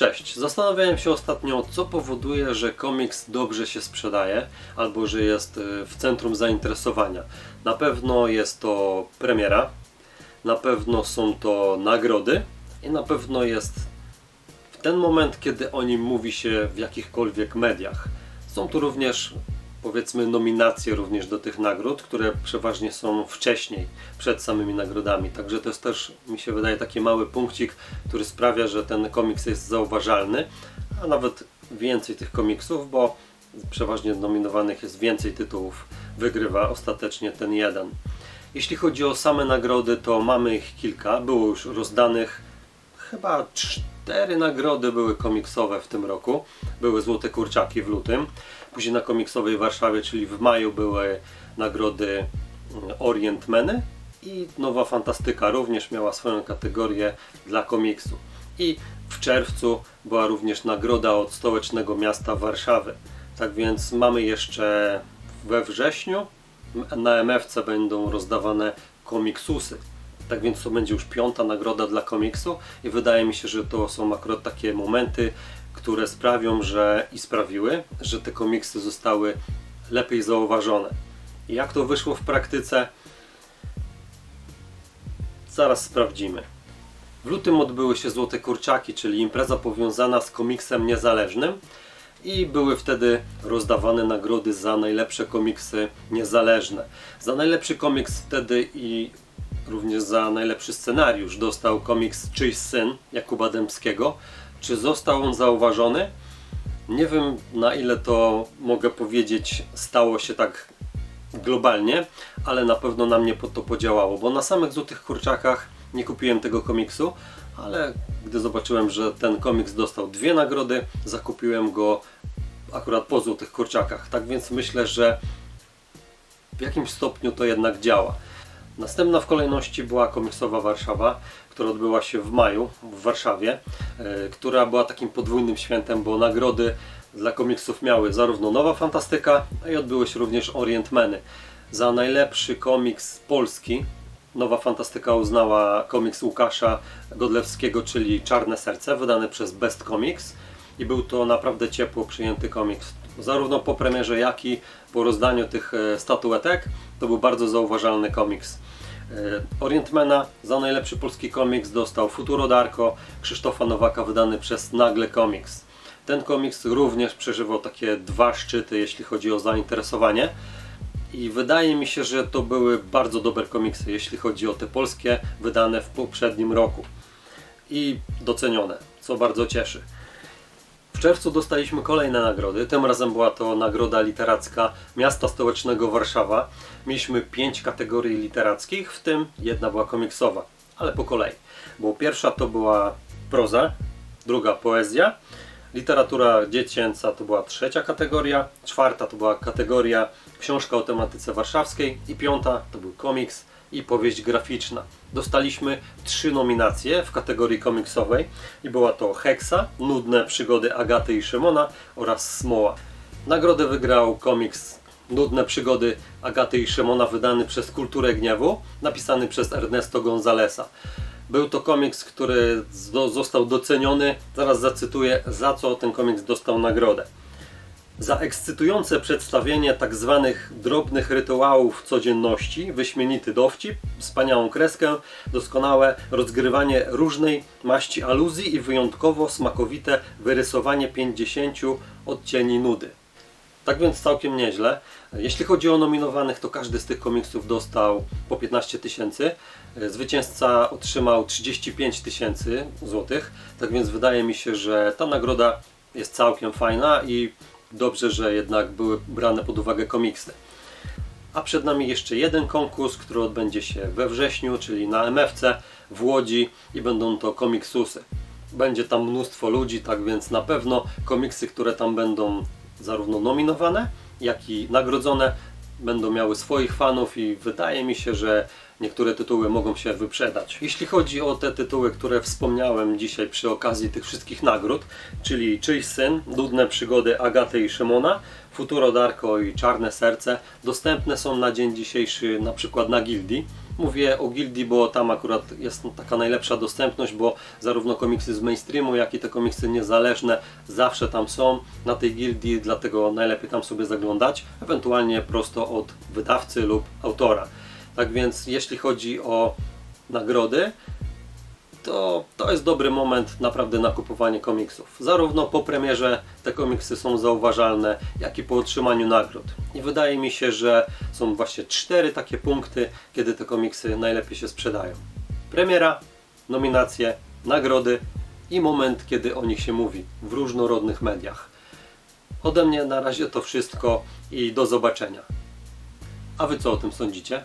Cześć. Zastanawiałem się ostatnio, co powoduje, że komiks dobrze się sprzedaje albo że jest y, w centrum zainteresowania. Na pewno jest to premiera, na pewno są to nagrody i na pewno jest ten moment, kiedy o nim mówi się w jakichkolwiek mediach. Są tu również powiedzmy nominacje również do tych nagród, które przeważnie są wcześniej, przed samymi nagrodami. Także to jest też, mi się wydaje, taki mały punkcik, który sprawia, że ten komiks jest zauważalny, a nawet więcej tych komiksów, bo przeważnie nominowanych jest więcej tytułów, wygrywa ostatecznie ten jeden. Jeśli chodzi o same nagrody, to mamy ich kilka. Było już rozdanych chyba cztery nagrody były komiksowe w tym roku. Były Złote Kurczaki w lutym. Później na komiksowej Warszawie, czyli w maju były nagrody mm, Orient Meny i Nowa Fantastyka również miała swoją kategorię dla komiksu. I w czerwcu była również nagroda od stołecznego miasta Warszawy. Tak więc mamy jeszcze we wrześniu na MFC będą rozdawane komiksusy. Tak więc to będzie już piąta nagroda dla komiksu i wydaje mi się, że to są akurat takie momenty, które sprawią, że i sprawiły, że te komiksy zostały lepiej zauważone. Jak to wyszło w praktyce? Zaraz sprawdzimy. W lutym odbyły się Złote Kurczaki, czyli impreza powiązana z komiksem niezależnym i były wtedy rozdawane nagrody za najlepsze komiksy niezależne. Za najlepszy komiks wtedy i również za najlepszy scenariusz dostał komiks Czyjś Syn Jakuba Dębskiego. Czy został on zauważony? Nie wiem na ile to mogę powiedzieć stało się tak globalnie, ale na pewno na mnie to podziałało, bo na samych Złotych Kurczakach nie kupiłem tego komiksu, ale gdy zobaczyłem, że ten komiks dostał dwie nagrody, zakupiłem go akurat po Złotych Kurczakach. Tak więc myślę, że w jakimś stopniu to jednak działa. Następna w kolejności była komiksowa Warszawa, która odbyła się w maju w Warszawie, e, która była takim podwójnym świętem, bo nagrody dla komiksów miały zarówno Nowa Fantastyka, i odbyły się również Orient Meny. Za najlepszy komiks polski Nowa Fantastyka uznała komiks Łukasza Godlewskiego, czyli Czarne Serce, wydany przez Best Comics i był to naprawdę ciepło przyjęty komiks. Zarówno po premierze, jak i po rozdaniu tych e, statuetek to był bardzo zauważalny komiks. E, Orientmana za najlepszy polski komiks dostał Futuro Darko Krzysztofa Nowaka wydany przez Nagle Comics. Ten komiks również przeżywał takie dwa szczyty, jeśli chodzi o zainteresowanie. I wydaje mi się, że to były bardzo dobre komiksy, jeśli chodzi o te polskie, wydane w poprzednim roku. I docenione, co bardzo cieszy. W czerwcu dostaliśmy kolejne nagrody. Tym razem była to nagroda literacka Miasta Stołecznego Warszawa. Mieliśmy pięć kategorii literackich, w tym jedna była komiksowa, ale po kolei. Bo pierwsza to była proza, druga poezja, literatura dziecięca to była trzecia kategoria, czwarta to była kategoria książka o tematyce warszawskiej i piąta to był komiks i powieść graficzna. Dostaliśmy trzy nominacje w kategorii komiksowej i była to Hexa, Nudne przygody Agaty i Szymona oraz Smoła. Nagrodę wygrał komiks Nudne przygody Agaty i Szymona wydany przez Kulturę Gniewu, napisany przez Ernesto Gonzalesa. Był to komiks, który został doceniony, zaraz zacytuję, za co ten komiks dostał nagrodę. Za ekscytujące przedstawienie tak zwanych drobnych rytuałów codzienności, wyśmienity dowcip, wspaniałą kreskę, doskonałe rozgrywanie różnej maści aluzji i wyjątkowo smakowite wyrysowanie 50 odcieni nudy. Tak więc całkiem nieźle. Jeśli chodzi o nominowanych, to każdy z tych komiksów dostał po 15 tysięcy. Zwycięzca otrzymał 35 tysięcy złotych. Tak więc wydaje mi się, że ta nagroda jest całkiem fajna i dobrze, że jednak były brane pod uwagę komiksy. A przed nami jeszcze jeden konkurs, który odbędzie się we wrześniu, czyli na MFC w Łodzi i będą to komiksusy. Będzie tam mnóstwo ludzi, tak więc na pewno komiksy, które tam będą zarówno nominowane, jak i nagrodzone, będą miały swoich fanów i wydaje mi się, że niektóre tytuły mogą się wyprzedać. Jeśli chodzi o te tytuły, które wspomniałem dzisiaj przy okazji tych wszystkich nagród, czyli Czyjś Syn, Dudne Przygody Agaty i Szymona, Futuro Darko i Czarne Serce dostępne są na dzień dzisiejszy na przykład na Gildii. Mówię o Gildii, bo tam akurat jest taka najlepsza dostępność, bo zarówno komiksy z mainstreamu, jak i te komiksy niezależne zawsze tam są na tej Gildii, dlatego najlepiej tam sobie zaglądać, ewentualnie prosto od wydawcy lub autora. Tak więc jeśli chodzi o nagrody, to, to jest dobry moment naprawdę na kupowanie komiksów. Zarówno po premierze te komiksy są zauważalne, jak i po otrzymaniu nagród. I wydaje mi się, że są właśnie cztery takie punkty, kiedy te komiksy najlepiej się sprzedają. Premiera, nominacje, nagrody i moment, kiedy o nich się mówi w różnorodnych mediach. Ode mnie na razie to wszystko i do zobaczenia. A wy co o tym sądzicie?